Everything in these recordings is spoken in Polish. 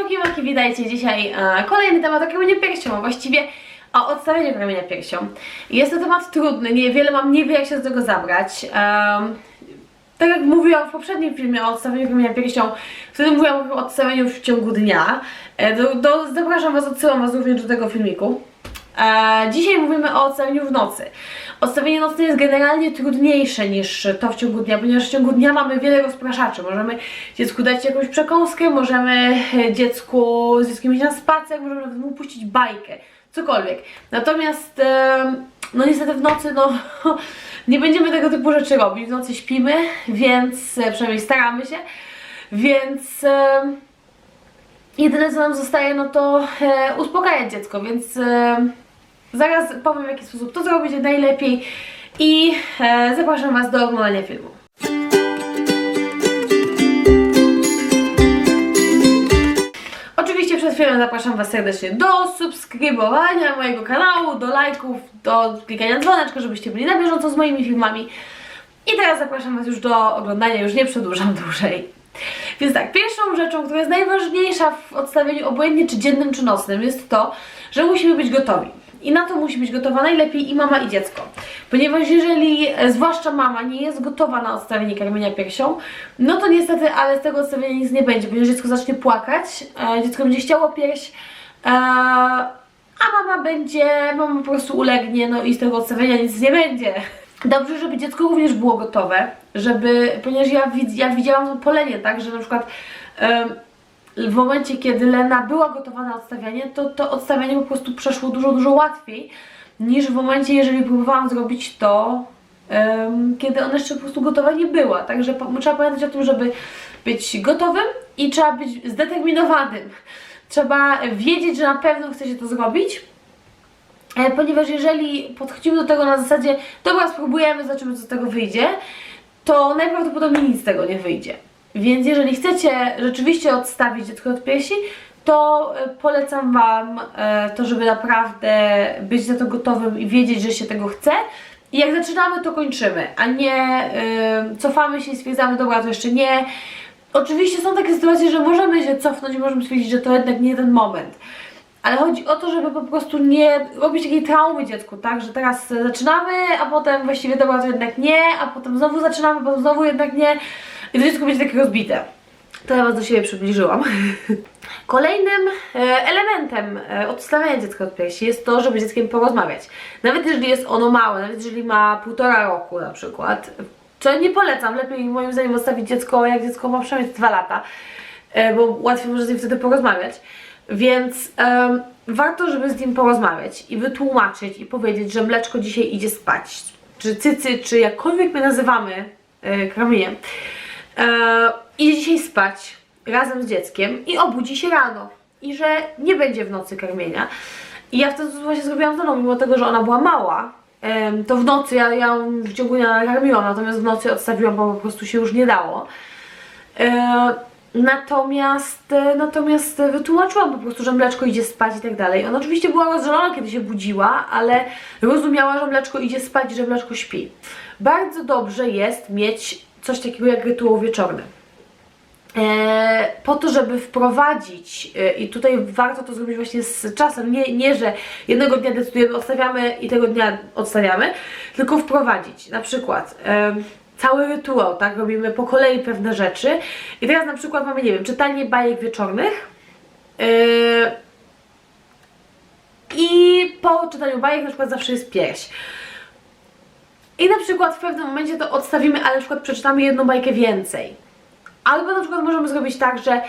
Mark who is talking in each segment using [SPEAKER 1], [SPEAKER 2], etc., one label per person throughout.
[SPEAKER 1] Smoki Moki, witajcie dzisiaj. E, kolejny temat o karmieniu piersią, a właściwie o odstawieniu karmienia piersią. Jest to temat trudny, niewiele mam, nie wie jak się do tego zabrać. Tak jak mówiłam w poprzednim filmie o odstawieniu karmienia piersią, wtedy mówiłam o odstawieniu w ciągu dnia. E, do, do, zapraszam Was, odsyłam Was również do tego filmiku. Dzisiaj mówimy o odstawieniu w nocy. Odstawienie nocne jest generalnie trudniejsze niż to w ciągu dnia, ponieważ w ciągu dnia mamy wiele rozpraszaczy. Możemy dziecku dać jakąś przekąskę, możemy e, dziecku z dzieckiem iść na spacer, możemy nawet mu puścić bajkę, cokolwiek. Natomiast, e, no niestety w nocy, no nie będziemy tego typu rzeczy robić. W nocy śpimy, więc e, przynajmniej staramy się, więc... Jedyne co nam zostaje, no to e, uspokajać dziecko, więc zaraz powiem w jaki sposób to zrobić najlepiej i e, zapraszam Was do oglądania filmu. Oczywiście przed filmem zapraszam Was serdecznie do subskrybowania mojego kanału, do lajków, do klikania dzwoneczka, żebyście byli na bieżąco z moimi filmami. I teraz zapraszam Was już do oglądania, już nie przedłużam dłużej. Więc tak, pierwszą rzeczą, która jest najważniejsza w odstawieniu obojętnie czy dziennym czy nocnym jest to, że musimy być gotowi. I na to musi być gotowa najlepiej i mama i dziecko. Ponieważ jeżeli, e, zwłaszcza mama, nie jest gotowa na odstawienie karmienia piersią, no to niestety, ale z tego odstawienia nic nie będzie, ponieważ dziecko zacznie płakać, e, dziecko będzie chciało pierś, e, a mama będzie, mama po prostu ulegnie, no i z tego odstawienia nic nie będzie. Dobrze, żeby dziecko również było gotowe, żeby, ponieważ ja, ja widziałam polenie, tak, że na przykład w momencie, kiedy Lena była gotowa na odstawianie, to to odstawianie po prostu przeszło dużo, dużo łatwiej niż w momencie, jeżeli próbowałam zrobić to, em, kiedy ona jeszcze po prostu gotowa nie była. Także trzeba pamiętać o tym, żeby być gotowym i trzeba być zdeterminowanym. Trzeba wiedzieć, że na pewno chce się to zrobić, E, ponieważ jeżeli podchodzimy do tego na zasadzie, dobra, spróbujemy, zobaczymy, co z tego wyjdzie, to najprawdopodobniej nic z tego nie wyjdzie. Więc jeżeli chcecie rzeczywiście odstawić dziecko od piersi, to e, polecam Wam e, to, żeby naprawdę być na to gotowym i wiedzieć, że się tego chce. I jak zaczynamy, to kończymy, a nie e, cofamy się i stwierdzamy, dobra, to jeszcze nie. Oczywiście są takie sytuacje, że możemy się cofnąć możemy stwierdzić, że to jednak nie ten moment. Ale chodzi o to, żeby po prostu nie robić takiej traumy dziecku, tak? Że teraz zaczynamy, a potem właściwie dobra, to jednak nie, a potem znowu zaczynamy, potem znowu jednak nie. I dziecko będzie takie rozbite. To ja Was do siebie przybliżyłam. Kolejnym e, elementem e, odstawiania dziecka od piersi jest to, żeby z dzieckiem porozmawiać. Nawet jeżeli jest ono małe, nawet jeżeli ma półtora roku na przykład, co nie polecam, lepiej moim zdaniem odstawić dziecko, jak dziecko ma przynajmniej dwa lata, e, bo łatwiej może z nim wtedy porozmawiać. Więc em, warto, żeby z nim porozmawiać i wytłumaczyć i powiedzieć, że mleczko dzisiaj idzie spać, czy cycy, czy jakkolwiek my nazywamy e, kramieniem, e, idzie dzisiaj spać razem z dzieckiem i obudzi się rano i że nie będzie w nocy karmienia. I ja wtedy właśnie zrobiłam to, no, mimo tego, że ona była mała, em, to w nocy ja, ja ją w ciągu dnia nakarmiłam, natomiast w nocy odstawiłam, bo po prostu się już nie dało. E, Natomiast, e, natomiast wytłumaczyłam po prostu, że mleczko idzie spać i tak dalej. Ona oczywiście była rozżalona, kiedy się budziła, ale rozumiała, że mleczko idzie spać i że mleczko śpi. Bardzo dobrze jest mieć coś takiego jak rytuał wieczorny. E, po to, żeby wprowadzić, e, i tutaj warto to zrobić właśnie z czasem, nie, nie że jednego dnia decydujemy, odstawiamy i tego dnia odstawiamy, tylko wprowadzić. Na przykład e, cały rytuał, tak? Robimy po kolei pewne rzeczy. I teraz na przykład mamy, nie wiem, czytanie bajek wieczornych. I po czytaniu bajek na przykład zawsze jest pieśń. I na przykład w pewnym momencie to odstawimy, ale na przykład przeczytamy jedną bajkę więcej. Albo na przykład możemy zrobić tak, że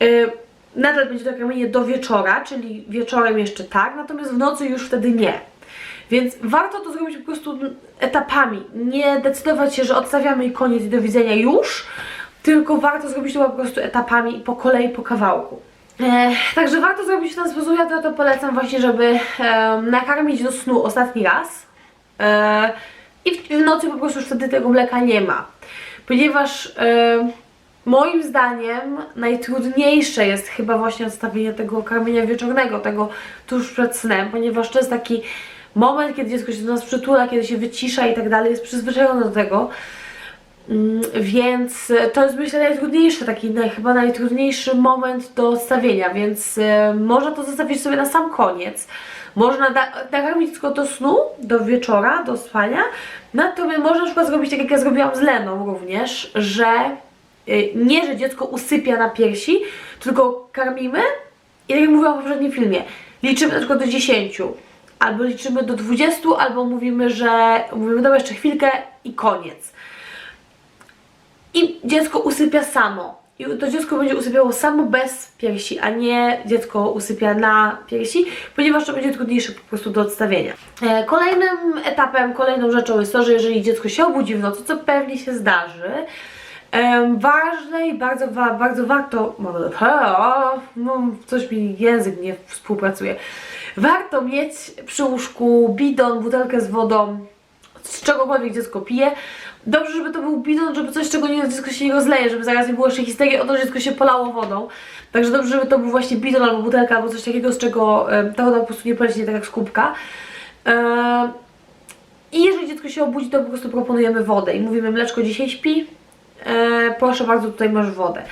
[SPEAKER 1] yy, nadal będzie to kamienie do wieczora, czyli wieczorem jeszcze tak, natomiast w nocy już wtedy nie. Więc warto to zrobić po prostu etapami. Nie decydować się, że odstawiamy i koniec i do widzenia już, tylko warto zrobić to po prostu etapami i po kolei, po kawałku. Także warto zrobić w ten sposób. Ja to, to polecam właśnie, żeby e, nakarmić do snu ostatni raz. I w, nocy po prostu już wtedy tego mleka nie ma. Ponieważ e, moim zdaniem najtrudniejsze jest chyba właśnie odstawienie tego karmienia wieczornego, tego tuż przed snem, ponieważ to jest taki moment, kiedy dziecko się do nas przytula, kiedy się wycisza i tak dalej, jest przyzwyczajone do tego. Mm, Więc e, to jest myślę najtrudniejszy, taki naj, chyba najtrudniejszy moment do odstawienia, więc e, można to zostawić sobie na sam koniec. Można nakarmić dziecko do snu, do wieczora, do spania. Natomiast można na przykład zrobić tak jak ja zrobiłam z Leną również, że y, nie, że dziecko usypia na piersi, tylko karmimy i tak jak mówiłam w poprzednim filmie, liczymy na przykład do 10, albo liczymy do 20, albo mówimy, że mówimy, dobra, jeszcze chwilkę i koniec. I dziecko usypia samo. I to dziecko będzie usypiało samo bez piersi, a nie dziecko usypia na piersi, ponieważ to będzie trudniejsze po prostu do odstawienia. E, Kolejnym etapem, kolejną rzeczą jest to, że jeżeli dziecko się obudzi w nocy, co pewnie się zdarzy, ważne i bardzo, bardzo warto, no, coś mi język nie współpracuje, warto mieć przy łóżku bidon, butelkę z wodą, z czegokolwiek dziecko pije. Dobrze, żeby to był bidon, żeby coś, czego nie, dziecko się nie rozleje, żeby zaraz nie było jeszcze histerii o to, dziecko się polało wodą. Także dobrze, żeby to był właśnie bidon albo butelka, albo coś takiego, z czego ta woda po prostu nie poleci tak jak z kubka. I jeżeli dziecko się obudzi, to po prostu proponujemy wodę i mówimy, mleczko dzisiaj śpi, e, proszę bardzo, tutaj masz wodę.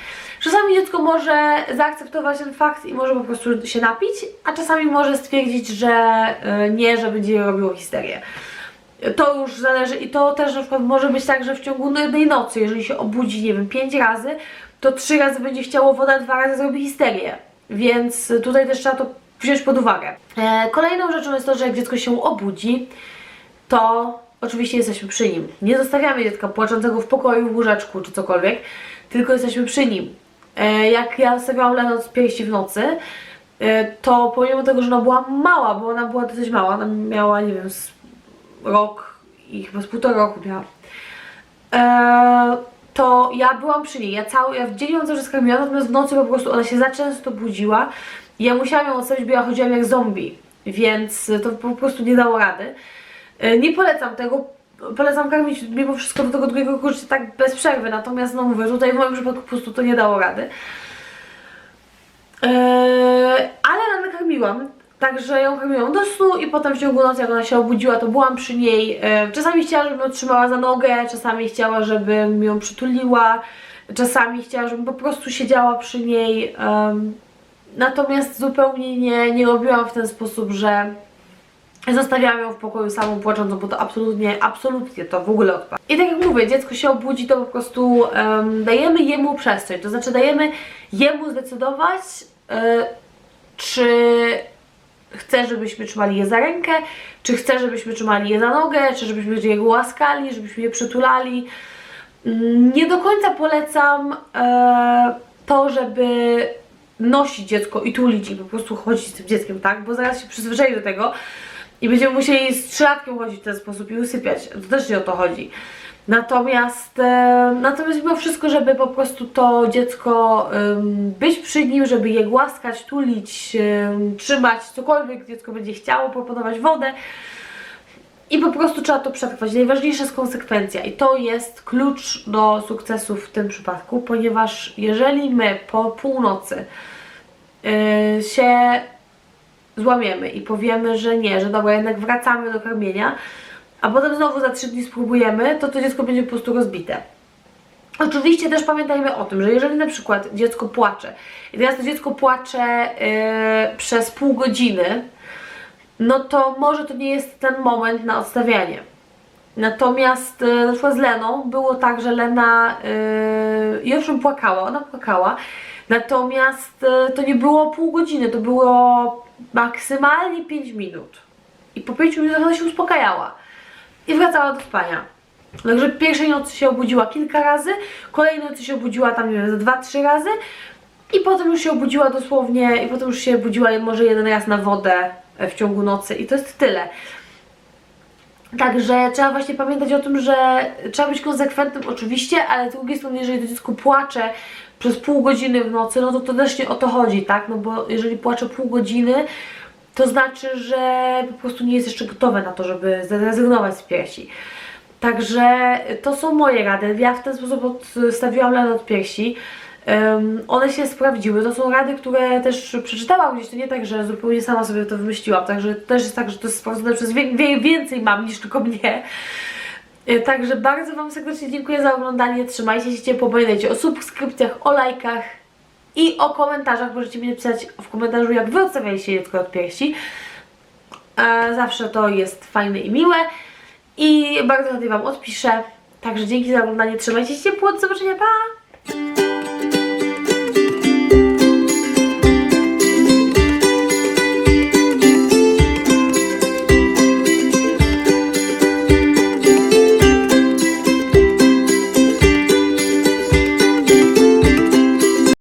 [SPEAKER 1] Czasami dziecko może zaakceptować ten fakt i może po prostu się napić, a czasami może stwierdzić, że e, nie, że będzie robiło histerię. To już zależy i to też na przykład może być tak, że w ciągu jednej nocy, jeżeli się obudzi, nie wiem, pięć razy, to trzy razy będzie chciało wodę, dwa razy zrobi histerię. Więc tutaj też trzeba to wziąć pod uwagę. E, kolejną rzeczą jest to, że jak dziecko się obudzi, to oczywiście jesteśmy przy nim. Nie zostawiamy dziecka płaczącego w pokoju, w łóżeczku czy cokolwiek, tylko jesteśmy przy nim. E, jak ja zostawiałam Lenę z piersi w nocy, e, to pomimo tego, że ona była mała, bo ona była dosyć mała, ona miała, nie wiem, z rok i chyba z półtora roku miała, e, to ja byłam przy niej. Ja cały, ja w dzień ją cały czas karmiłam, natomiast w nocy po prostu ona się za często budziła i ja musiałam ją odstawić, bo ja chodziłam jak zombie, więc to po prostu nie dało rady. E, Nie polecam tego, polecam karmić mimo wszystko do tego drugiego kurczę tak bez przerwy, natomiast no mówię, tutaj w moim przypadku po prostu to nie dało rady. Eee, ale rano karmiłam, także ją karmiłam do snu i potem w ciągu nocy, jak ona się obudziła, to byłam przy niej. Eee, czasami chciała, żebym ją trzymała za nogę, czasami chciała, żebym ją przytuliła, czasami chciała, żebym po prostu siedziała przy niej. Natomiast zupełnie nie, nie robiłam w ten sposób, że Zostawiałam ją w pokoju samą płaczącą, bo to absolutnie, absolutnie to w ogóle odpada. I tak jak mówię, dziecko się obudzi, to po prostu em, dajemy jemu przestrzeń, to znaczy dajemy jemu zdecydować, e, czy chce, żebyśmy trzymali je za rękę, czy chce, żebyśmy trzymali je za nogę, czy żebyśmy je głaskali, żebyśmy je przytulali. Nie do końca polecam e, to, żeby nosić dziecko i tulić i po prostu chodzić z tym dzieckiem, tak? Bo zaraz się przyzwyczai do tego i będziemy musieli z trzylatkiem chodzić w ten sposób i usypiać. To też nie o to chodzi. Natomiast, natomiast mimo wszystko, żeby po prostu to dziecko być przy nim, żeby je głaskać, tulić, trzymać, cokolwiek dziecko będzie chciało, proponować wodę. I po prostu trzeba to przetrwać. Najważniejsza jest konsekwencja i to jest klucz do sukcesu w tym przypadku, ponieważ jeżeli my po północy yy, się złamiemy i powiemy, że nie, że dobra, jednak wracamy do karmienia, a potem znowu za trzy dni spróbujemy, to to dziecko będzie po prostu rozbite. Oczywiście też pamiętajmy o tym, że jeżeli na przykład dziecko płacze i teraz to dziecko płacze yy, przez pół godziny, no to może to nie jest ten moment na odstawianie. Natomiast yy, na przykład z Leną było tak, że Lena yy, i owszem płakała, ona płakała, natomiast yy, to nie było pół godziny, to było maksymalnie 5 minut. I po 5 minutach ona się uspokajała i wracała do spania. Także pierwszej nocy się obudziła kilka razy, kolejnej nocy się obudziła tam, nie wiem, ze 2-3 razy i potem już się obudziła dosłownie, i potem już się budziła może jeden raz na wodę e, w ciągu nocy i to jest tyle. Także trzeba właśnie pamiętać o tym, że trzeba być konsekwentnym oczywiście, ale z drugiej strony, jeżeli to dziecko płacze przez pół godziny w nocy, no to to też nie o to chodzi, tak? No bo jeżeli płacze pół godziny, to znaczy, że po prostu nie jest jeszcze gotowe na to, żeby zrezygnować z piersi. Także to są moje rady. Ja w ten sposób odstawiłam Lenę od piersi. Um, one się sprawdziły. To są rady, które też przeczytałam gdzieś. To nie tak, że zupełnie sama sobie to wymyśliłam. Także to też jest tak, że to jest sprawdzone przez wie, wie, więcej mam niż tylko mnie. Y, Także bardzo Wam serdecznie dziękuję za oglądanie. Trzymajcie się ciepło, pamiętajcie o subskrypcjach, o lajkach i o komentarzach. Możecie mi napisać w komentarzu, jak Wy odstawialiście dziecko od piersi. E, Zawsze to jest fajne i miłe. I bardzo chętnie Wam odpiszę. Także dzięki za oglądanie. Trzymajcie się ciepło. Do zobaczenia. Pa!